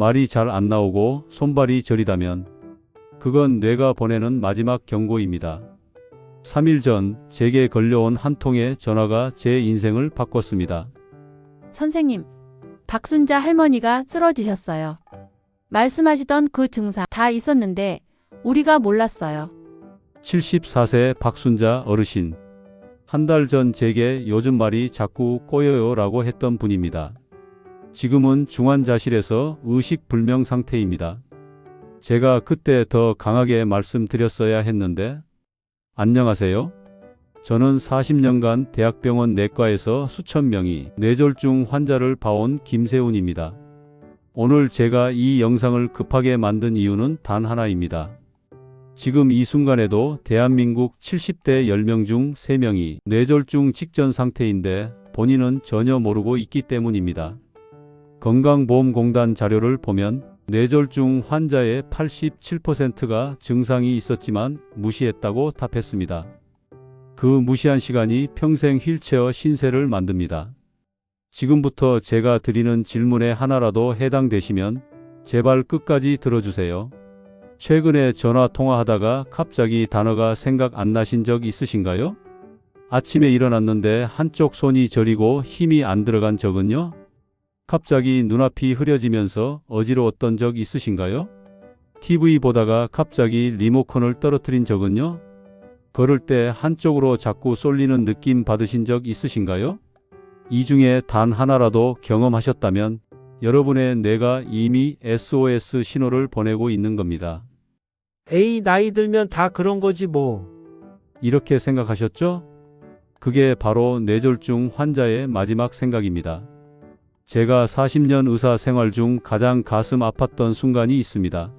말이 잘 안 나오고 손발이 저리다면 그건 뇌가 보내는 마지막 경고입니다. 3일 전 제게 걸려온 한 통의 전화가 제 인생을 바꿨습니다. 선생님, 박순자 할머니가 쓰러지셨어요. 말씀하시던 그 증상 다 있었는데 우리가 몰랐어요. 74세 박순자 어르신. 한 달 전 제게 요즘 말이 자꾸 꼬여요 라고 했던 분입니다. 지금은 중환자실에서 의식 불명 상태입니다. 제가 그때 더 강하게 말씀드렸어야 했는데, 안녕하세요. 저는 40년간 대학병원 내과에서 수천 명이 뇌졸중 환자를 봐온 김세훈입니다. 오늘 제가 이 영상을 급하게 만든 이유는 단 하나입니다. 지금 이 순간에도 대한민국 70대 10명 중 3명이 뇌졸중 직전 상태인데 본인은 전혀 모르고 있기 때문입니다. 건강보험공단 자료를 보면 뇌졸중 환자의 87%가 증상이 있었지만 무시했다고 답했습니다. 그 무시한 시간이 평생 휠체어 신세를 만듭니다. 지금부터 제가 드리는 질문에 하나라도 해당되시면 제발 끝까지 들어주세요. 최근에 전화 통화하다가 갑자기 단어가 생각 안 나신 적 있으신가요? 아침에 일어났는데 한쪽 손이 저리고 힘이 안 들어간 적은요? 갑자기 눈앞이 흐려지면서 어지러웠던 적 있으신가요? TV 보다가 갑자기 리모컨을 떨어뜨린 적은요? 걸을 때 한쪽으로 자꾸 쏠리는 느낌 받으신 적 있으신가요? 이 중에 단 하나라도 경험하셨다면 여러분의 뇌가 이미 SOS 신호를 보내고 있는 겁니다. 에이, 나이 들면 다 그런 거지 뭐. 이렇게 생각하셨죠? 그게 바로 뇌졸중 환자의 마지막 생각입니다. 제가 40년 의사 생활 중 가장 가슴 아팠던 순간이 있습니다.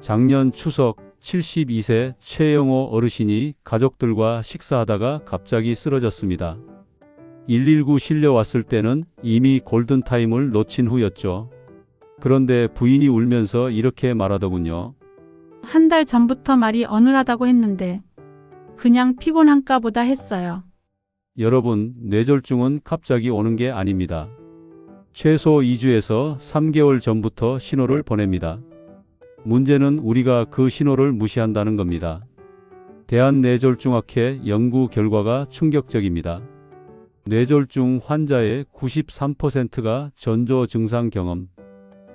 작년 추석 72세 최영호 어르신이 가족들과 식사하다가 갑자기 쓰러졌습니다. 119 실려왔을 때는 이미 골든타임을 놓친 후였죠. 그런데 부인이 울면서 이렇게 말하더군요. 한 달 전부터 말이 어눌하다고 했는데 그냥 피곤한가 보다 했어요. 여러분, 뇌졸중은 갑자기 오는 게 아닙니다. 최소 2주에서 3개월 전부터 신호를 보냅니다. 문제는 우리가 그 신호를 무시한다는 겁니다. 대한뇌졸중학회 연구 결과가 충격적입니다. 뇌졸중 환자의 93%가 전조 증상 경험.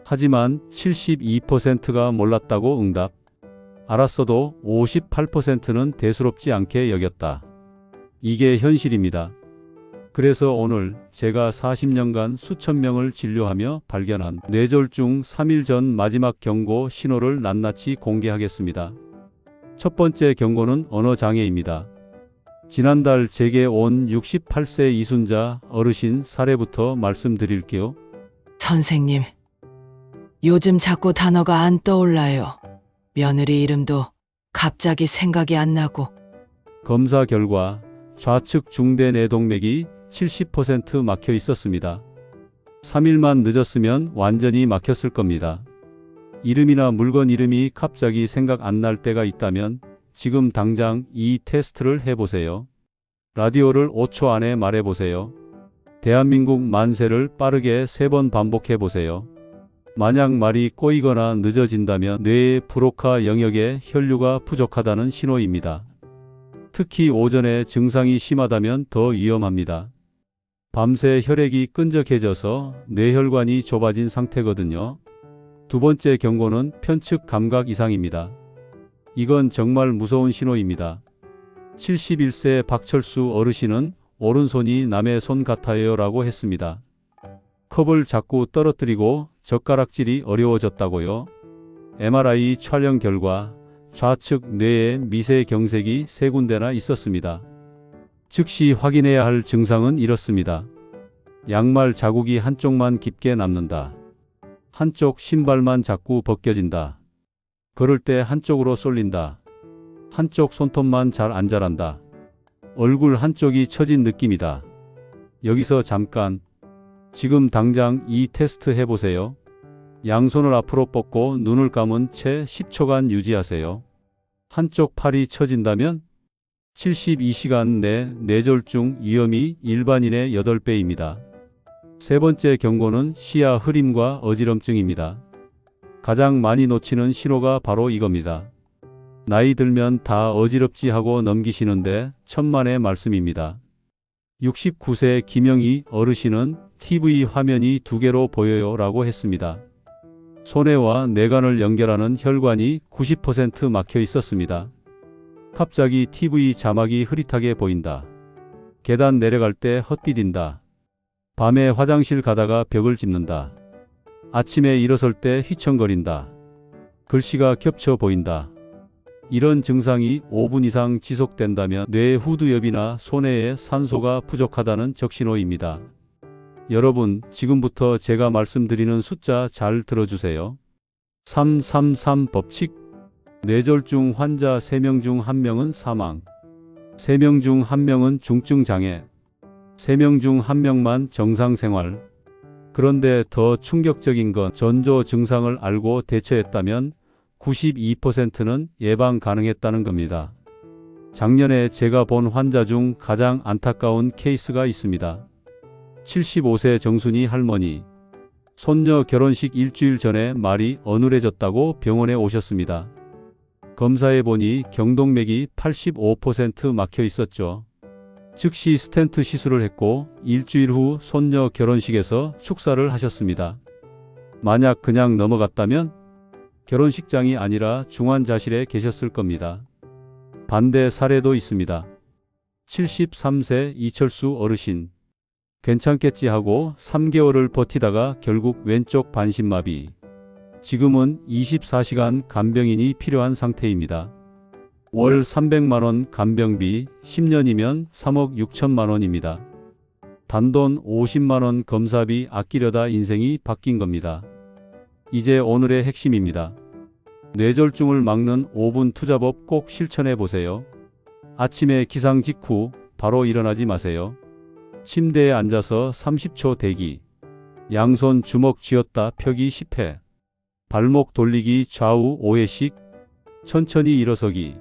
하지만 72%가 몰랐다고 응답. 알았어도 58%는 대수롭지 않게 여겼다. 이게 현실입니다. 그래서 오늘 제가 40년간 수천 명을 진료하며 발견한 뇌졸중 3일 전 마지막 경고 신호를 낱낱이 공개하겠습니다. 첫 번째 경고는 언어 장애입니다. 지난달 제게 온 68세 이순자 어르신 사례부터 말씀드릴게요. 선생님, 요즘 자꾸 단어가 안 떠올라요. 며느리 이름도 갑자기 생각이 안 나고 검사 결과 좌측 중대 뇌동맥이 70% 막혀 있었습니다. 3일만 늦었으면 완전히 막혔을 겁니다. 이름이나 물건 이름이 갑자기 생각 안 날 때가 있다면 지금 당장 이 테스트를 해보세요. 라디오를 5초 안에 말해보세요. 대한민국 만세를 빠르게 3번 반복해보세요. 만약 말이 꼬이거나 늦어진다면 뇌의 브로카 영역에 혈류가 부족하다는 신호입니다. 특히 오전에 증상이 심하다면 더 위험합니다. 밤새 혈액이 끈적해져서 뇌혈관이 좁아진 상태거든요. 두 번째 경고는 편측 감각 이상입니다. 이건 정말 무서운 신호입니다. 71세 박철수 어르신은 오른손이 남의 손 같아요 라고 했습니다. 컵을 자꾸 떨어뜨리고 젓가락질이 어려워졌다고요. MRI 촬영 결과 좌측 뇌에 미세 경색이 세 군데나 있었습니다. 즉시 확인해야 할 증상은 이렇습니다. 양말 자국이 한쪽만 깊게 남는다. 한쪽 신발만 자꾸 벗겨진다. 걸을 때 한쪽으로 쏠린다. 한쪽 손톱만 잘 안 자란다. 얼굴 한쪽이 처진 느낌이다. 여기서 잠깐 지금 당장 이 테스트 해보세요. 양손을 앞으로 뻗고 눈을 감은 채 10초간 유지하세요. 한쪽 팔이 처진다면 72시간 내 뇌졸중 위험이 일반인의 8배입니다. 세 번째 경고는 시야 흐림과 어지럼증입니다. 가장 많이 놓치는 신호가 바로 이겁니다. 나이 들면 다 어지럽지 하고 넘기시는데 천만의 말씀입니다. 69세 김영희 어르신은 TV 화면이 두 개로 보여요 라고 했습니다. 손해와 뇌관을 연결하는 혈관이 90% 막혀 있었습니다. 갑자기 TV 자막이 흐릿하게 보인다. 계단 내려갈 때 헛디딘다. 밤에 화장실 가다가 벽을 짚는다. 아침에 일어설 때 휘청거린다. 글씨가 겹쳐 보인다. 이런 증상이 5분 이상 지속된다면 뇌 후두엽이나 손해에 산소가 부족하다는 적신호입니다. 여러분, 지금부터 제가 말씀드리는 숫자 잘 들어주세요. 333 법칙 뇌졸중 환자 3명 중 1명은 사망 3명 중 1명은 중증 장애 3명 중 1명만 정상 생활 그런데 더 충격적인 건 전조 증상을 알고 대처했다면 92%는 예방 가능했다는 겁니다. 작년에 제가 본 환자 중 가장 안타까운 케이스가 있습니다. 75세 정순이 할머니. 손녀 결혼식 일주일 전에 말이 어눌해졌다고 병원에 오셨습니다. 검사해 보니 경동맥이 85% 막혀 있었죠. 즉시 스텐트 시술을 했고 일주일 후 손녀 결혼식에서 축사를 하셨습니다. 만약 그냥 넘어갔다면 결혼식장이 아니라 중환자실에 계셨을 겁니다. 반대 사례도 있습니다. 73세 이철수 어르신. 괜찮겠지 하고 3개월을 버티다가 결국 왼쪽 반신마비. 지금은 24시간 간병인이 필요한 상태입니다. 월 300만원 간병비 10년이면 3억 6천만 원입니다. 단돈 50만원 검사비 아끼려다 인생이 바뀐 겁니다. 이제 오늘의 핵심입니다. 뇌졸중을 막는 5분 투자법 꼭 실천해 보세요. 아침에 기상 직후 바로 일어나지 마세요. 침대에 앉아서 30초 대기. 양손 주먹 쥐었다 펴기 10회. 발목 돌리기 좌우 5회씩. 천천히 일어서기.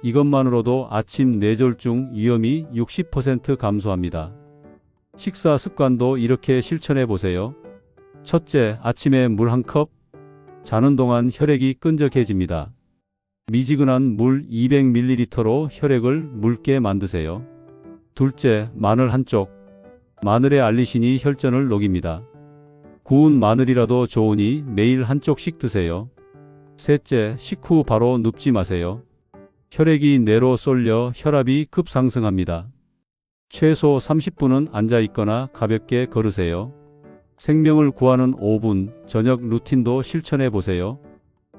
이것만으로도 아침 뇌졸중 위험이 60% 감소합니다. 식사 습관도 이렇게 실천해 보세요. 첫째, 아침에 물 한 컵. 자는 동안 혈액이 끈적해집니다. 미지근한 물 200ml로 혈액을 묽게 만드세요. 둘째, 마늘 한쪽. 마늘의 알리신이 혈전을 녹입니다. 구운 마늘이라도 좋으니 매일 한쪽씩 드세요. 셋째, 식후 바로 눕지 마세요. 혈액이 뇌로 쏠려 혈압이 급상승합니다. 최소 30분은 앉아 있거나 가볍게 걸으세요. 생명을 구하는 5분 저녁 루틴도 실천해 보세요.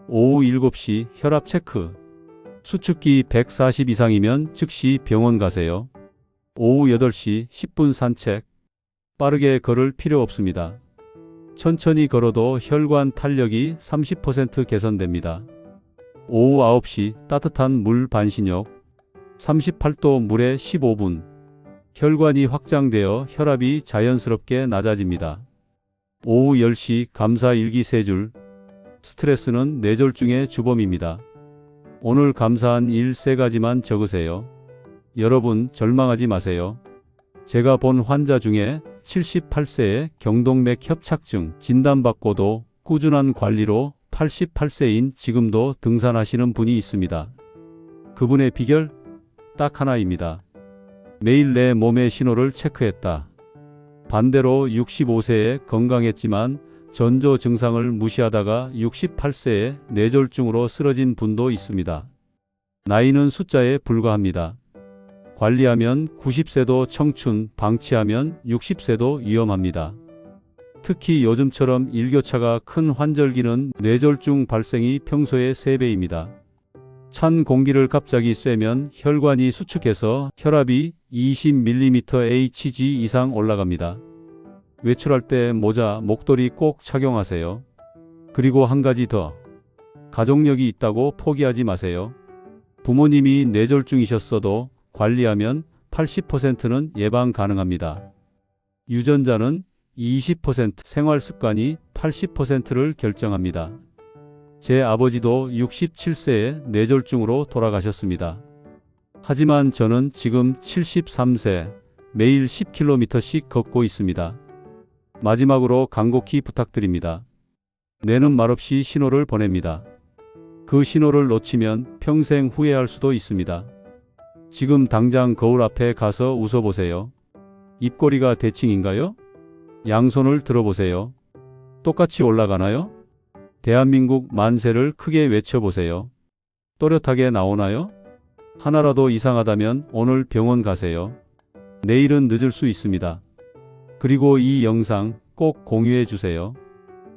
오후 7시 혈압 체크. 수축기 140 이상이면 즉시 병원 가세요. 오후 8시 10분 산책. 빠르게 걸을 필요 없습니다. 천천히 걸어도 혈관 탄력이 30% 개선됩니다. 오후 9시 따뜻한 물 반신욕. 38도 물에 15분. 혈관이 확장되어 혈압이 자연스럽게 낮아집니다. 오후 10시 감사 일기 3줄. 스트레스는 뇌졸중의 주범입니다. 오늘 감사한 일 3가지만 적으세요. 여러분 절망하지 마세요. 제가 본 환자 중에 78세의 경동맥 협착증 진단받고도 꾸준한 관리로 88세인 지금도 등산하시는 분이 있습니다. 그분의 비결? 딱 하나입니다. 매일 내 몸의 신호를 체크했다. 반대로 65세에 건강했지만 전조 증상을 무시하다가 68세에 뇌졸중으로 쓰러진 분도 있습니다. 나이는 숫자에 불과합니다. 관리하면 90세도 청춘, 방치하면 60세도 위험합니다. 특히 요즘처럼 일교차가 큰 환절기는 뇌졸중 발생이 평소의 3배입니다. 찬 공기를 갑자기 쐬면 혈관이 수축해서 혈압이 20mmHg 이상 올라갑니다. 외출할 때 모자, 목도리 꼭 착용하세요. 그리고 한 가지 더. 가족력이 있다고 포기하지 마세요. 부모님이 뇌졸중이셨어도 관리하면 80%는 예방 가능합니다. 유전자는 20% 생활 습관이 80%를 결정합니다. 제 아버지도 67세에 뇌졸중으로 돌아가셨습니다. 하지만 저는 지금 73세, 매일 10km씩 걷고 있습니다. 마지막으로 간곡히 부탁드립니다. 뇌는 말없이 신호를 보냅니다. 그 신호를 놓치면 평생 후회할 수도 있습니다. 지금 당장 거울 앞에 가서 웃어보세요. 입꼬리가 대칭인가요? 양손을 들어보세요. 똑같이 올라가나요? 대한민국 만세를 크게 외쳐보세요. 또렷하게 나오나요? 하나라도 이상하다면 오늘 병원 가세요. 내일은 늦을 수 있습니다. 그리고 이 영상 꼭 공유해 주세요.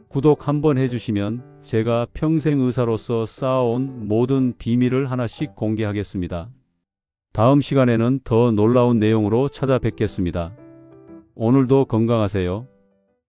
구독 한번 해주시면 제가 평생 의사로서 쌓아온 모든 비밀을 하나씩 공개하겠습니다. 다음 시간에는 더 놀라운 내용으로 찾아뵙겠습니다. 오늘도 건강하세요.